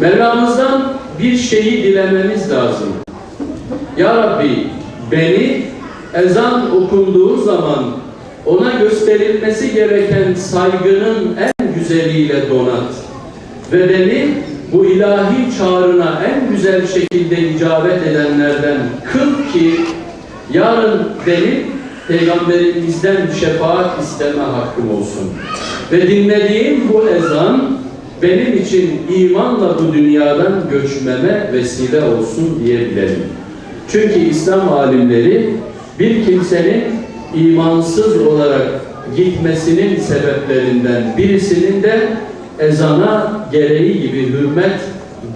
Mevlamızdan bir şeyi dilememiz lazım. Ya Rabbi beni ezan okunduğu zaman ona gösterilmesi gereken saygının en güzeliyle donat. Ve beni bu ilahi çağrına en güzel şekilde icabet edenlerden kıl ki yarın benim peygamberimizden şefaat isteme hakkım olsun. Ve dinlediğim bu ezan benim için imanla bu dünyadan göçmeme vesile olsun diyebilirim. Çünkü İslam alimleri bir kimsenin imansız olarak gitmesinin sebeplerinden birisinin de ezana gereği gibi hürmet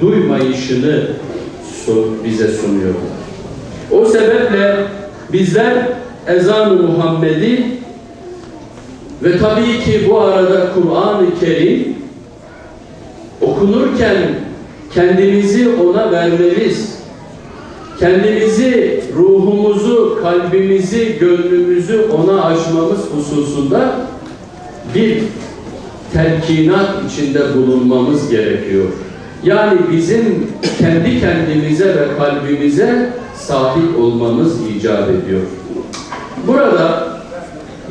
duymayışını bize sunuyorlar. O sebeple bizler ezan-ı Muhammed'i ve tabii ki bu arada Kur'an-ı Kerim okunurken kendimizi ona vermeliyiz. Kendimizi, ruhumuzu, kalbimizi, gönlümüzü ona açmamız hususunda bir telkinat içinde bulunmamız gerekiyor. Yani bizim kendi kendimize ve kalbimize sahip olmamız icap ediyor. Burada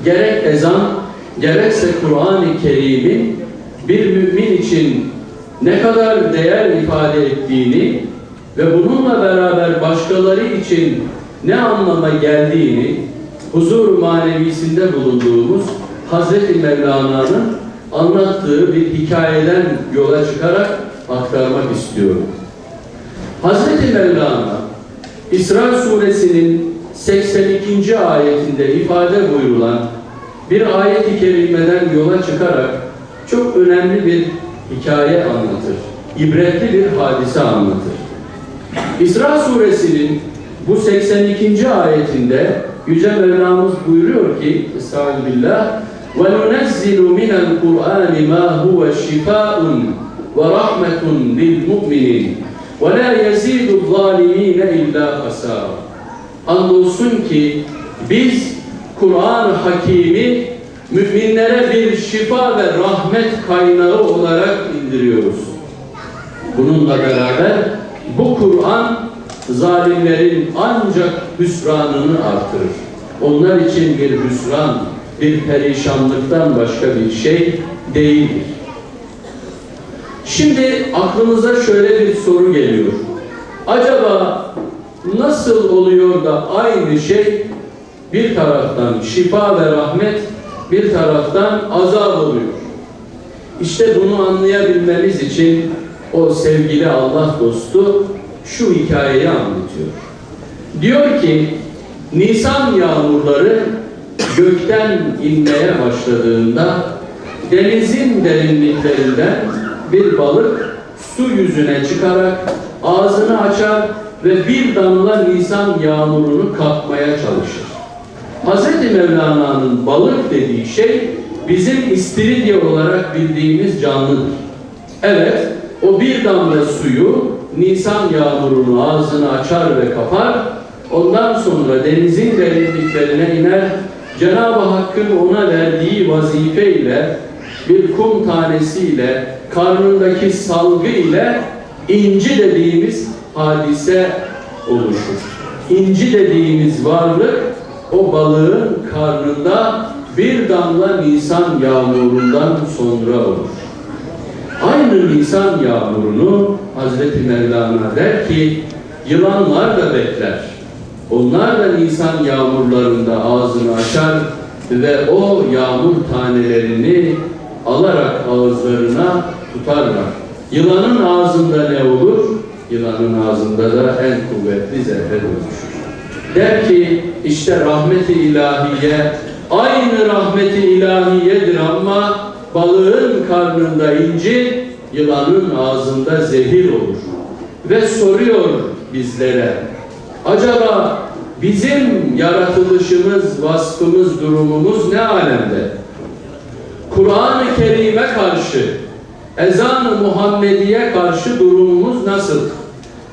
gerek ezan, gerekse Kur'an-ı Kerim'in bir mümin için ne kadar değer ifade ettiğini ve bununla beraber başkaları için ne anlama geldiğini huzur manevisinde bulunduğumuz Hazreti Mevlana'nın anlattığı bir hikayeden yola çıkarak aktarmak istiyorum. Hazreti Mevlana İsra suresinin 82. ayetinde ifade buyurulan bir ayet-i kerimeden yola çıkarak çok önemli bir hikaye anlatır. İbretli bir hadise anlatır. İsra suresinin bu 82. ayetinde Yüce Mevlamız buyuruyor ki Estaizu billah وَنُنَزِّلُ مِنَ الْقُرْآنِ مَا هُوَ شِفَاءٌ وَرَحْمَةٌ لِلْمُؤْمِنِينَ وَلَا يَزِيدُ الظَّالِم۪ينَ اِلَّا خَسَارًا Andolsun ki biz Kur'an Hakim'i müminlere bir şifa ve rahmet kaynağı olarak indiriyoruz. Bununla beraber bu Kur'an zalimlerin ancak hüsranını artırır. Onlar için bir hüsran, bir perişanlıktan başka bir şey değildir. Şimdi aklımıza şöyle bir soru geliyor. Acaba nasıl oluyor da aynı şey bir taraftan şifa ve rahmet, bir taraftan azap oluyor? İşte bunu anlayabilmemiz için o sevgili Allah dostu şu hikayeyi anlatıyor. Diyor ki Nisan yağmurları gökten inmeye başladığında denizin derinliklerinden bir balık su yüzüne çıkarak ağzını açar ve bir damla Nisan yağmurunu kapmaya çalışır. Hz. Mevlana'nın balık dediği şey bizim istiridye olarak bildiğimiz canlıdır. Evet, o bir damla suyu Nisan yağmurunu ağzını açar ve kapar. Ondan sonra denizin derinliklerine iner. Cenab-ı Hakk'ın ona verdiği vazife ile bir kum tanesiyle karnındaki salgı ile inci dediğimiz hadise oluşur. İnci dediğimiz varlık o balığın karnında bir damla Nisan yağmurundan sonra olur. Aynı Nisan yağmurunu Hazreti Mevlana der ki yılanlar da bekler. Onlar da Nisan yağmurlarında ağzını açar ve o yağmur tanelerini alarak ağızlarına tutarlar. Yılanın ağzında ne olur? Yılanın ağzında da en kuvvetli zehre dönüşür. Der ki işte rahmeti ilahiye aynı rahmeti ilahiyedir ama balığın karnında inci, yılanın ağzında zehir olur. Ve soruyor bizlere, acaba bizim yaratılışımız, vasfımız, durumumuz ne alemde? Kur'an-ı Kerim'e karşı, ezan-ı Muhammediye karşı durumumuz nasıl?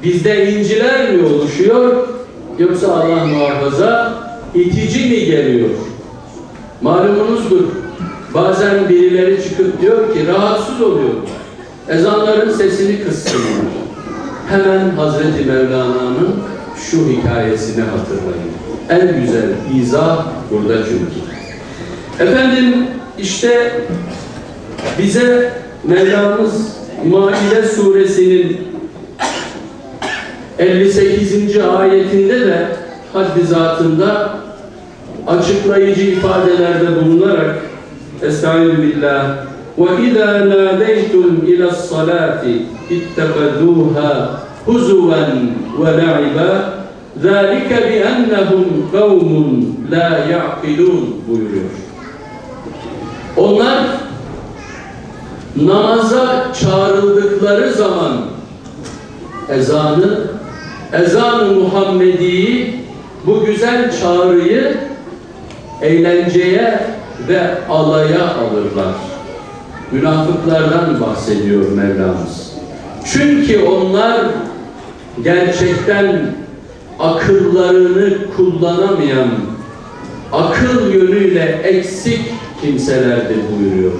Bizde inciler mi oluşuyor? Yoksa Allah muhafaza itici mi geliyor? Malumunuzdur. Bazen birileri çıkıp diyor ki rahatsız oluyor. ezanların sesini kıssınlar. Hemen Hazreti Mevlana'nın şu hikayesini hatırlayın. En güzel izah burada çünkü. Efendim işte bize Mevlamız Maide suresinin 58. ayetinde de haddi zatında açıklayıcı ifadelerde bulunarak Estaizu billah وَاِذَا نَادَيْتُمْ اِلَى الصَّلَاةِ اِتَّقَدُوهَا هُزُوًا وَلَعِبًا ذَٰلِكَ بِأَنَّهُمْ قَوْمٌ لَا يَعْقِلُونَ buyuruyor. Onlar namaza çağrıldıkları zaman ezanı ezan-ı Muhammedi'yi bu güzel çağrıyı eğlenceye ve alaya alırlar. Münafıklardan bahsediyor Mevlamız. Çünkü onlar gerçekten akıllarını kullanamayan, akıl yönüyle eksik kimselerdir buyuruyor.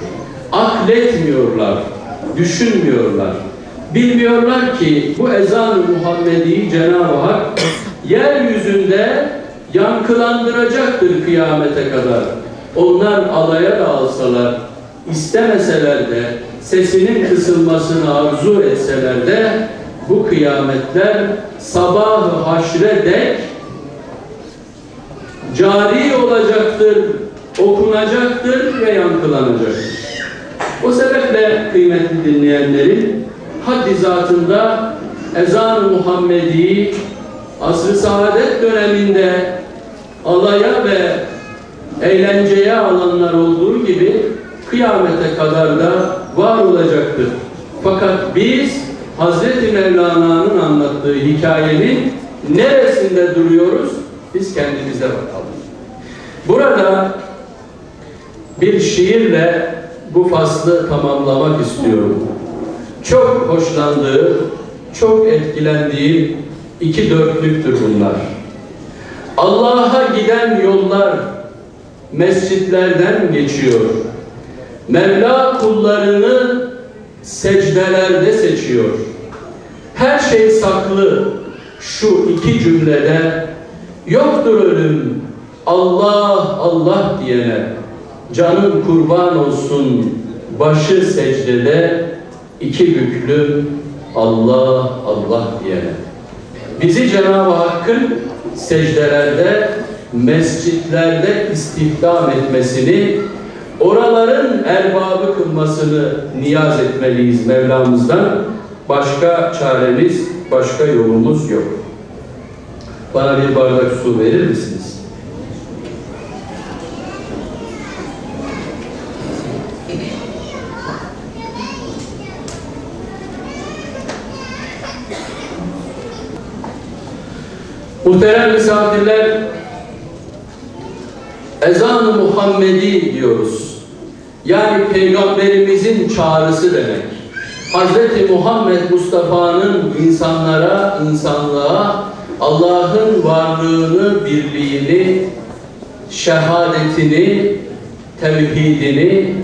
Akletmiyorlar, düşünmüyorlar. Bilmiyorlar ki bu ezan-ı Muhammedi Cenab-ı Hak yeryüzünde yankılandıracaktır kıyamete kadar. Onlar alaya da alsalar, istemeseler de, sesinin kısılmasını arzu etseler de bu kıyametler sabah-ı haşre dek cari olacaktır, okunacaktır ve yankılanacaktır. O sebeple kıymetli dinleyenlerin haddi zatında ezan-ı Muhammedi asr-ı saadet döneminde alaya ve eğlenceye alanlar olduğu gibi kıyamete kadar da var olacaktır. Fakat biz Hazreti Mevlana'nın anlattığı hikayenin neresinde duruyoruz? Biz kendimize bakalım. Burada bir şiirle bu faslı tamamlamak istiyorum. Çok hoşlandığım, çok etkilendiğim iki dörtlüktür bunlar. Allah'a giden yollar mescitlerden geçiyor. Mevla kullarını secdelerde seçiyor. Her şey saklı şu iki cümlede yoktur ölüm Allah Allah diyene canım kurban olsun başı secdede iki büklüm Allah Allah diyene. Bizi Cenab-ı Hakk'ın secdelerde, mescitlerde istihdam etmesini, oraların erbabı kılmasını niyaz etmeliyiz Mevlamızdan. Başka çaremiz, başka yolumuz yok. Bana bir bardak su verir misiniz? Muhterem misafirler, ezan-ı Muhammedi diyoruz. Yani Peygamberimizin çağrısı demek. Hz. Muhammed Mustafa'nın insanlara, insanlığa Allah'ın varlığını, birliğini, şehadetini, tevhidini,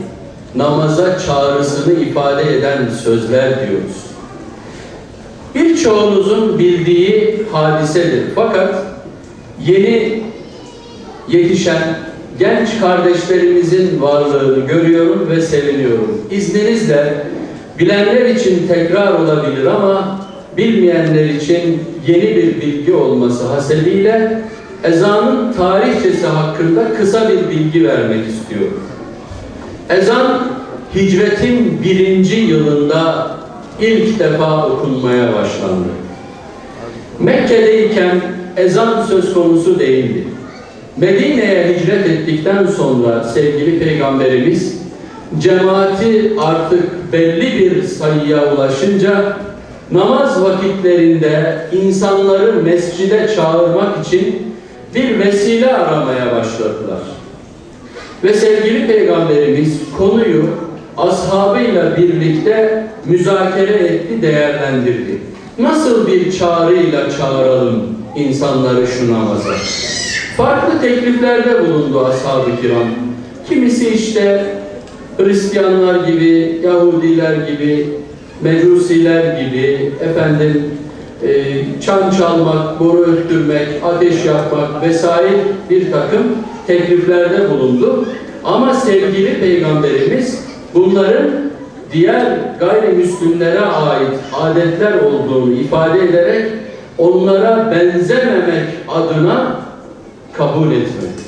namaza çağrısını ifade eden sözler diyoruz. Birçoğunuzun bildiği hadisedir. Fakat yeni yetişen genç kardeşlerimizin varlığını görüyorum ve seviniyorum. İzninizle bilenler için tekrar olabilir ama bilmeyenler için yeni bir bilgi olması hasebiyle ezanın tarihçesi hakkında kısa bir bilgi vermek istiyorum. Ezan hicretin birinci yılında ilk defa okunmaya başlandı. Mekke'deyken ezan söz konusu değildi. Medine'ye hicret ettikten sonra sevgili Peygamberimiz cemaati artık belli bir sayıya ulaşınca namaz vakitlerinde insanları mescide çağırmak için bir vesile aramaya başladılar. Ve sevgili Peygamberimiz konuyu ashabıyla birlikte müzakere etti, değerlendirdi. Nasıl bir çağrıyla çağıralım insanları şu namaza? Farklı tekliflerde bulundu ashab-ı kiram. Kimisi işte Hristiyanlar gibi, Yahudiler gibi mecusiler gibi efendim e, çan çalmak, boru öttürmek, ateş yapmak vesaire bir takım tekliflerde bulundu. Ama sevgili Peygamberimiz bunların diğer gayrimüslimlere ait adetler olduğunu ifade ederek onlara benzememek adına kabul etmedi.